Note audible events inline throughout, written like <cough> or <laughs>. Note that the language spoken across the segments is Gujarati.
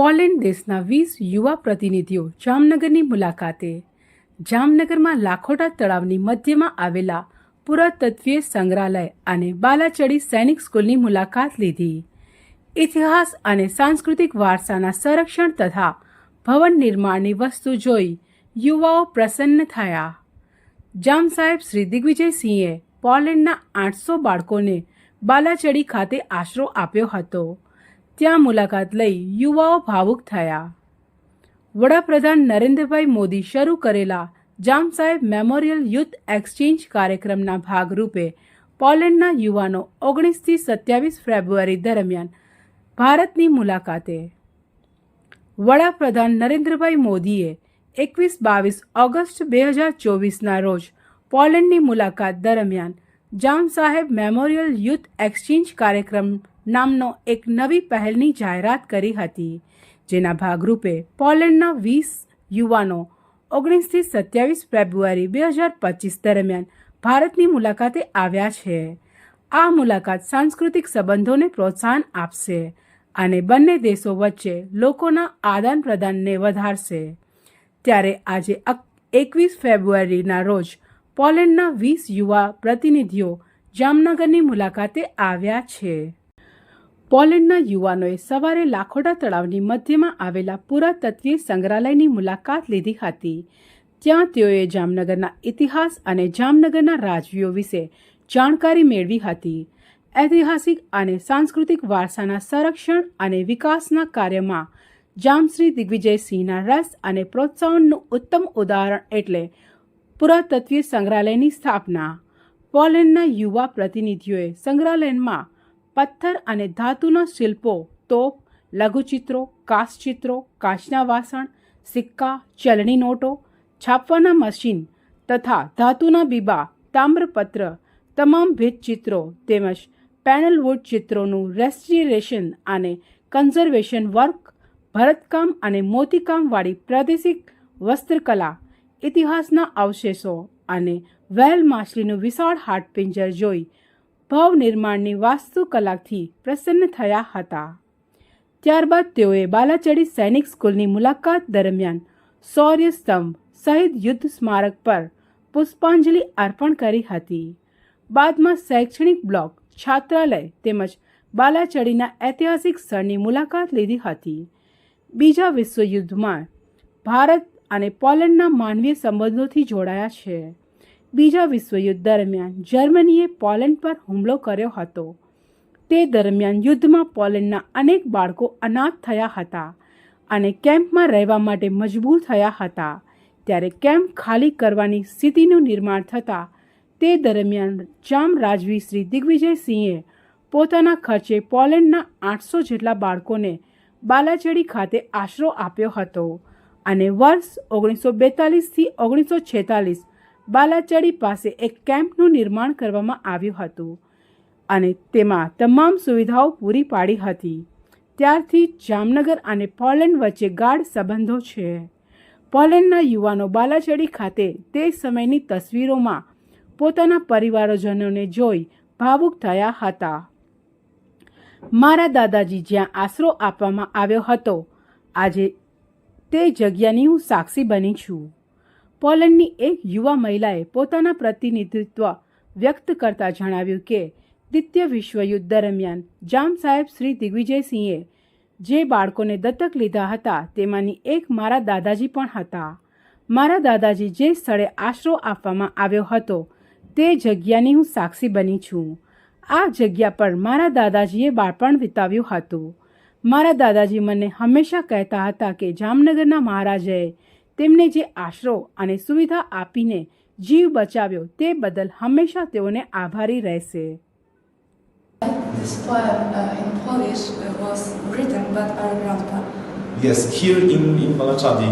પોલેન્ડ દેશના વીસ યુવા પ્રતિનિધિઓ જામનગરની મુલાકાતે. જામનગરમાં લાખોટા તળાવની મધ્યમાં આવેલા પુરાતત્વીય સંગ્રહાલય અને બાલાચડી સૈનિક સ્કૂલની મુલાકાત લીધી. ઇતિહાસ અને સાંસ્કૃતિક વારસાના સંરક્ષણ તથા ભવન નિર્માણની વસ્તુ જોઈ યુવાઓ પ્રસન્ન થયા. જામ સાહેબ શ્રી દિગ્વિજયસિંહે પોલેન્ડના આઠસો બાળકોને બાલાચડી ખાતે આશરો આપ્યો હતો. ત્યાં મુલાકાત લઈ યુવાઓ ભાવુક થયા. વડાપ્રધાન નરેન્દ્રભાઈ મોદી શરૂ કરેલા જામ સાહેબ મેમોરિયલ યુથ એક્સચેન્જ કાર્યક્રમના ભાગરૂપે પોલેન્ડના યુવાનો ઓગણીસથી સત્યાવીસ ફેબ્રુઆરી દરમિયાન ભારતની મુલાકાતે. વડાપ્રધાન નરેન્દ્રભાઈ મોદીએ એકવીસ બાવીસ ઓગસ્ટ બે હજાર ચોવીસના રોજ પોલેન્ડની મુલાકાત દરમિયાન જામ સાહેબ મેમોરિયલ યુથ એક્સચેન્જ કાર્યક્રમ નામનો એક નવી પહેલની જાહેરાત કરી હતી, જેના ભાગરૂપે પોલેન્ડના વીસ યુવાનો ઓગણીસથી સત્યાવીસ ફેબ્રુઆરી બે હજાર પચીસ દરમિયાન ભારતની મુલાકાતે આવ્યા છે. આ મુલાકાત સાંસ્કૃતિક સંબંધોને પ્રોત્સાહન આપશે અને બંને દેશો વચ્ચે લોકોના આદાન પ્રદાનને વધારશે. ત્યારે આજે એકવીસ ફેબ્રુઆરીના રોજ પોલેન્ડના વીસ યુવા પ્રતિનિધિઓ જામનગરની મુલાકાતે આવ્યા છે. પોલેન્ડના યુવાનોએ સવારે લાખોટા તળાવની મધ્યમાં આવેલા પુરાતત્વીય સંગ્રહાલયની મુલાકાત લીધી હતી. ત્યાં તેઓએ જામનગરના ઇતિહાસ અને જામનગરના રાજવીઓ વિશે જાણકારી મેળવી હતી. ઐતિહાસિક અને સાંસ્કૃતિક વારસાના સંરક્ષણ અને વિકાસના કાર્યમાં જામશ્રી દિગ્વિજયસિંહના રસ અને પ્રોત્સાહનનું ઉત્તમ ઉદાહરણ એટલે પુરાતત્વીય સંગ્રહાલયની સ્થાપના. પોલેન્ડના યુવા પ્રતિનિધિઓએ સંગ્રહાલયમાં પથ્થર અને ધાતુના શિલ્પો, તોપ, લઘુચિત્રો કાચચિત્રો કાચના વાસણ, સિક્કા, ચલણી નોટો, છાપવાના મશીન તથા ધાતુના બીબા, તામ્રપત્ર, તમામ ભીંતચિત્રો તેમજ પેનલવુડ ચિત્રોનું રેસ્ટિરેશન અને કન્ઝર્વેશન વર્ક, ભરતકામ અને મોતીકામવાળી પ્રાદેશિક વસ્ત્રકલા ઇતિહાસના અવશેષો અને વેલ માછલીનું વિશાળ હાડપિંજર જોઈ ભવ નિર્માણની વાસ્તુકલાથી પ્રસન્ન થયા હતા. ત્યારબાદ તેઓએ બાલાચડી સૈનિક સ્કૂલની મુલાકાત દરમિયાન શૌર્ય સ્તંભ સહિત યુદ્ધ સ્મારક પર પુષ્પાંજલિ અર્પણ કરી હતી. બાદમાં શૈક્ષણિક બ્લોક, છાત્રાલય તેમજ બાલાચડીના ઐતિહાસિક સ્થળની મુલાકાત લીધી હતી. બીજા વિશ્વયુદ્ધમાં ભારત અને પોલેન્ડના માનવીય સંબંધોથી જોડાયા છે. બીજા વિશ્વયુદ્ધ દરમિયાન જર્મનીએ પોલેન્ડ પર હુમલો કર્યો હતો. તે દરમિયાન યુદ્ધમાં પોલેન્ડના અનેક બાળકો અનાથ થયા હતા અને કેમ્પમાં રહેવા માટે મજબૂર થયા હતા. ત્યારે કેમ્પ ખાલી કરવાની સ્થિતિનું નિર્માણ થતાં તે દરમિયાન જામ રાજવી શ્રી દિગ્વિજયસિંહે પોતાના ખર્ચે પોલેન્ડના આઠસો જેટલા બાળકોને બાલાચડી ખાતે આશરો આપ્યો હતો. અને વર્ષ ઓગણીસો બેતાલીસથી ઓગણીસો છેતાલીસ બાલાચડી પાસે એક કેમ્પનું નિર્માણ કરવામાં આવ્યું હતું અને તેમાં તમામ સુવિધાઓ પૂરી પાડી હતી. ત્યારથી જામનગર અને પોલેન્ડ વચ્ચે ગાઢ સંબંધો છે. પોલેન્ડના યુવાનો બાલાચડી ખાતે તે સમયની તસવીરોમાં પોતાના પરિવારજનોને જોઈ ભાવુક થયા હતા. મારા દાદાજી જ્યાં આશરો આપવામાં આવ્યો હતો, આજે તે જગ્યાની હું સાક્ષી બની છું. પોલેન્ડની એક યુવા મહિલાએ પોતાના પ્રતિનિધિત્વ વ્યક્ત કરતા જણાવ્યું કે, દ્વિતીય વિશ્વયુદ્ધ દરમિયાન જામ સાહેબ શ્રી દિગ્વિજયસિંહે જે બાળકોને દત્તક લીધા હતા તેમાંની એક મારા દાદાજી પણ હતા. મારા દાદાજી જે સ્થળે આશરો આપવામાં આવ્યો હતો તે જગ્યાની હું સાક્ષી બની છું. આ જગ્યા પર મારા દાદાજીએ બાળપણ વિતાવ્યું હતું. મારા દાદાજી મને હંમેશા કહેતા હતા કે જામનગરના મહારાજાએ તેમને જે આશરો અને સુવિધા આપીને જીવ બચાવ્યો તે બદલ હંમેશા તેઓને આભારી રહેશે This poem uh, in Polish uh, was written by our grandpa. Yes, here in, in Balachadi,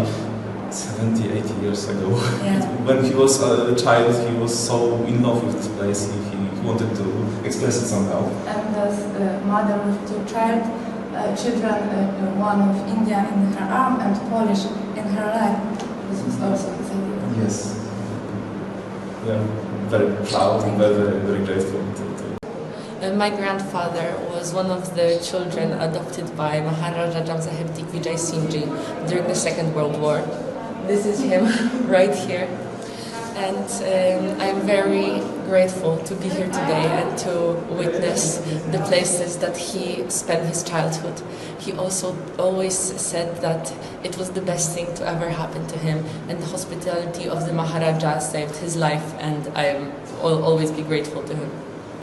70, 80 years ago. Yeah. when he was a child, he was so in love with this place, he, he wanted to express it somehow. And as a mother with two child, uh, children, uh, one of Indian in her arm and Polish in her leg. This was also his idea. Yes. We are very proud and very, very, very grateful to, to Uh, my grandfather was one of the children adopted by Maharaja Jam Sahib Digvijay Singh during the Second World War. This is him <laughs> right here. And um, I'm very grateful to be here today and to witness the places that he spent his childhood. He also always said that it was the best thing to ever happen to him, and the hospitality of the Maharaja saved his life, and I will always be grateful to him.